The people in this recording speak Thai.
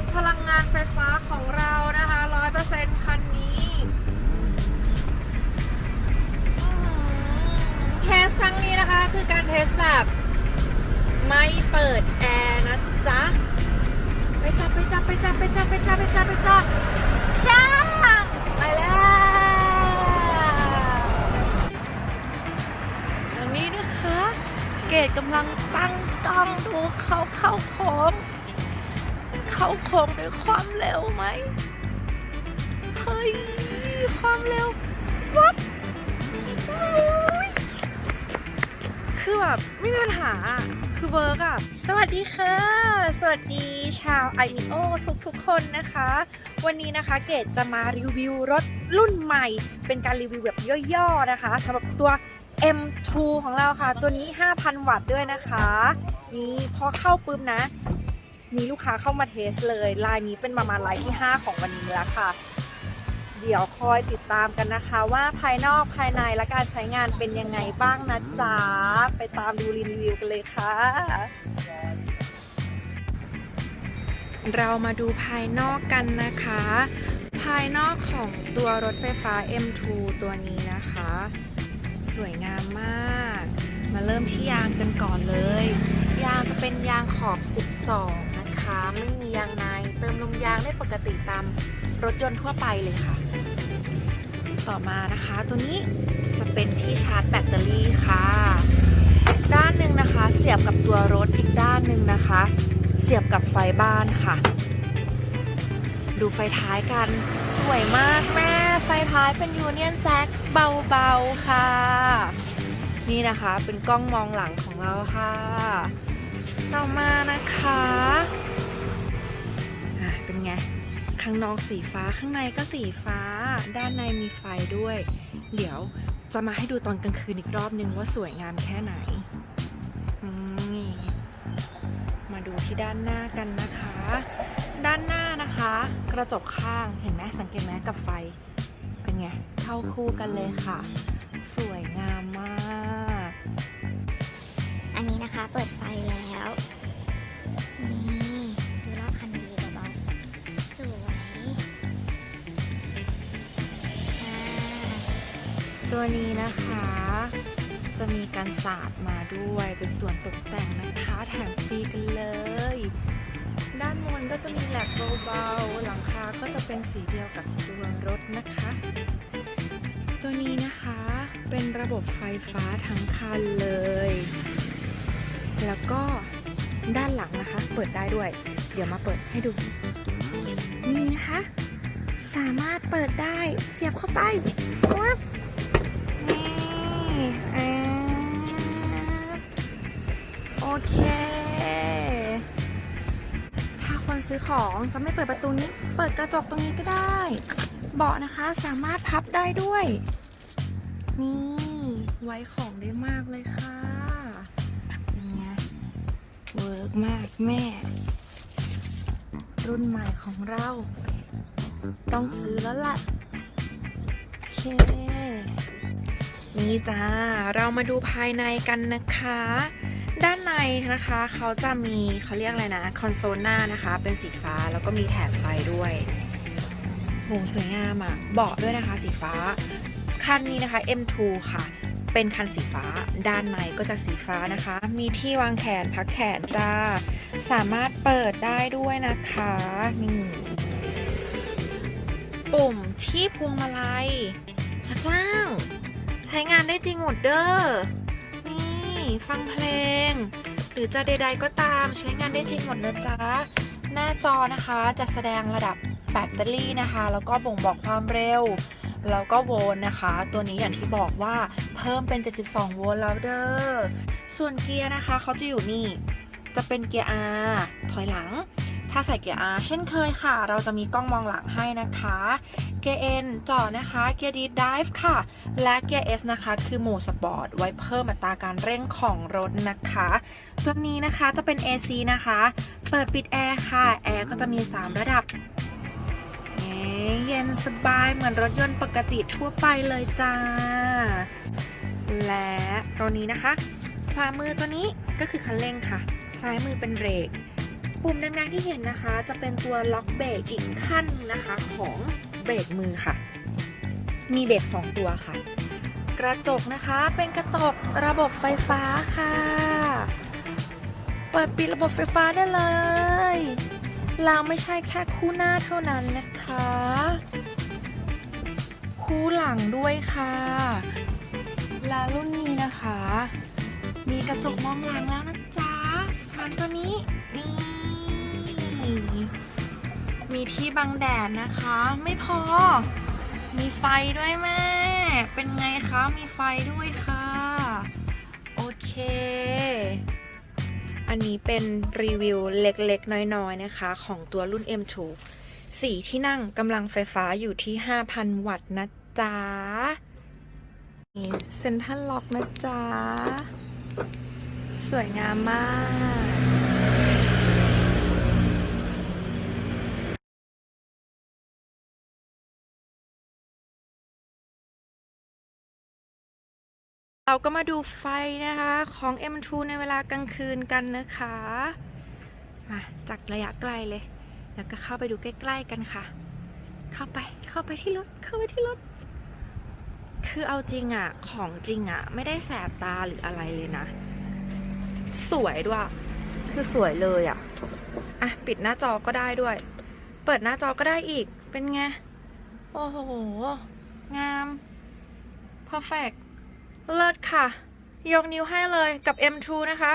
ถพลังงานไฟฟ้าของเรานะคะร้อยเปอร์เซ็นต์คันนี้เทสครั้งนี้นะคะ คือการเทสแบบไม่เปิดแอร์นะจ๊ะ ไปจับไปจับไปจับไปจับไปจับไปจับไปจับช่างไปแล้วอันนี้นะคะ เกดกำลังตั้งกล้องดูเขาเข้าโค้ง เข้าโค้งด้วยความเร็วไหม เฮ้ย ความเร็ววับคือแบบไม่มีปัญหาคือเวิร์กอะสวัสดีค่ะ สวัสดีชาว i อ o ทุกๆ คนนะคะ วันนี้นะคะเกดจะมารีวิวรถรุ่นใหม่ เป็นการรีวิวแบบย่อๆนะคะสำหรับตัว M2 ของเราค่ะ ตัวนี้ 5,000 วัตต์ด้วยนะคะ นี่พอเข้าปุ๊บนะ มีลูกค้าเข้ามาเทสเลยลายนี้เป็นประมาณลายที่ 5 ของวันนี้แล้วค่ะ เดี๋ยวคอยติดตามกันนะคะว่าภายนอกภายในและการใช้งานเป็นยังไงบ้างนะจ๊ะ ไปตามดูรีวิวกันเลยค่ะ เรามาดูภายนอกกันนะคะ ภายนอกของตัวรถไฟฟ้า M2 ตัวนี้นะคะ สวยงามมาก มาเริ่มที่ยางกันก่อนเลย ยางจะเป็นยางขอบ 12 นะคะ ไม่มียางในเติมลมยางได้ปกติตามรถยนต์ทั่วไปเลยค่ะ ต่อมานะคะ ตัวนี้จะเป็นที่ชาร์จแบตเตอรี่ค่ะ ด้านหนึ่งนะคะ เสียบกับตัวรถอีกด้านหนึ่งนะคะ เสียบกับไฟบ้านค่ะ ดูไฟท้ายกันสวยมากแม่ไฟท้ายเป็นยูเนียนแจ็คเบาๆค่ะ นี่นะคะเป็นกล้องมองหลังของเราค่ะ ต่อมานะคะอะ ข้างนอกสีฟ้าข้างในก็สีฟ้า ด้านในมีไฟด้วย เดี๋ยวจะมาให้ดูตอนกลางคืนอีกรอบนึงว่าสวยงามแค่ไหนนี่มาดูที่ด้านหน้ากันนะคะ ด้านหน้านะคะ กระจกข้างเห็นไหมสังเกตไหมกับไฟเป็นไงเข้าคู่กันเลยค่ะ ตัวนี้นะคะ จะมีการสาดมาด้วยเป็นส่วนตกแต่งนะคะแถมฟรีกันเลย ด้านบนก็จะมีแหลกเบาๆหลังคาก็จะเป็นสีเดียวกับตัวรถนะคะ ตัวนี้นะคะเป็นระบบไฟฟ้าทั้งคันเลย แล้วก็ด้านหลังนะคะ เปิดได้ด้วย เดี๋ยวมาเปิดให้ดู นี่นะคะ สามารถเปิดได้เสียบเข้าไป เค ถ้าคนซื้อของจะไม่เปิดประตูนี้ เปิดกระจกตรงนี้ก็ได้ เบาะนะคะสามารถพับได้ด้วย นี่ไว้ของได้มากเลยค่ะเป็นไงเวิร์กมากแม่ รุ่นใหม่ของเรา ต้องซื้อแล้วล่ะโอเค นี่จ้า เรามาดูภายในกันนะคะ ในนะคะเขาจะมีเขาเรียกอะไรนะ คอนโซลหน้านะคะ เป็นสีฟ้าแล้วก็มีแถบไฟด้วยโหสวยงามอะ่ะเบาะด้วยนะคะสีฟ้า คันนี้นะคะ M2 ค่ะ เป็นคันสีฟ้า ด้านในก็จะสีฟ้านะคะ มีที่วางแขนพักแขนจ้า สามารถเปิดได้ด้วยนะคะนี่ปุ่มที่พวงมาลัยพระเจ้า ใช้งานได้จริงหมดเด้อนี่ ฟังเพลง หรือจะใดๆก็ตามใช้งานได้จริงหมดนะจ๊ะ หน้าจอนะคะจะแสดงระดับแบตเตอรี่นะคะ แล้วก็บ่งบอกความเร็ว แล้วก็โวลต์นะคะ ตัวนี้อย่างที่บอกว่าเพิ่มเป็น 72 โวลต์แล้วเด้อ ส่วนเกียร์นะคะเขาจะอยู่นี่ จะเป็นเกียร์ R ถอยหลัง ถ้าใส่เกียร์ R เช่นเคยค่ะ เราจะมีกล้องมองหลังให้นะคะ เกียร์ N จอดนะคะเกียร์ D Drive ค่ะ และเกียร์ S นะคะ คือโหมดสปอร์ตไว้เพิ่มอัตราการเร่งของรถนะคะตัวนี้นะคะจะเป็น AC นะคะ เปิดปิดแอร์ค่ะ แอร์ก็จะมี 3 ระดับเอ๊ะเย็นสบายเหมือนรถยนต์ปกติทั่วไปเลยจ้า และตัวนี้นะคะขวามือตัวนี้ก็คือคันเร่งค่ะ ซ้ายมือเป็นเบรก ปุ่มแดงๆที่เห็นนะคะ จะเป็นตัวล็อกเบรกอีกขั้นนะคะของ เบรกมือค่ะ มีเบรกสองตัวค่ะ กระจกนะคะเป็นกระจกระบบไฟฟ้าค่ะ เปิดปิดระบบไฟฟ้าได้เลยแล้วไม่ใช่แค่คู่หน้าเท่านั้นนะคะ คู่หลังด้วยค่ะและรุ่นนี้นะคะ มีกระจกมองหลังแล้วนะจ๊ะทางตัวนี้นี่ มีที่บังแดดนะคะ ไม่พอ มีไฟด้วยแม่ เป็นไงคะ มีไฟด้วยค่ะ โอเค อันนี้เป็นรีวิวเล็กๆ น้อยๆ นะคะ ของตัวรุ่น M2 สีที่นั่งกำลังไฟฟ้าอยู่ที่ 5,000 วัตต์นะจ๊ะนี่เซ็นทรัลล็อกนะจ๊ะ สวยงามมาก เราก็มาดูไฟนะคะของ M2 ในเวลากลางคืนกันนะคะ มาจากระยะไกลเลย แล้วก็เข้าไปดูใกล้ๆกันค่ะ เข้าไปเข้าไปที่รถเข้าไปที่รถ คือเอาจริงอะของจริงอะไม่ได้แสบตาหรืออะไรเลยนะ สวยด้วย คือสวยเลยอะอะปิดหน้าจอก็ได้ด้วย เปิดหน้าจอก็ได้อีกเป็นไง โอ้โห งาม perfect เลิศค่ะ ยกนิ้วให้เลยกับ M2 นะคะ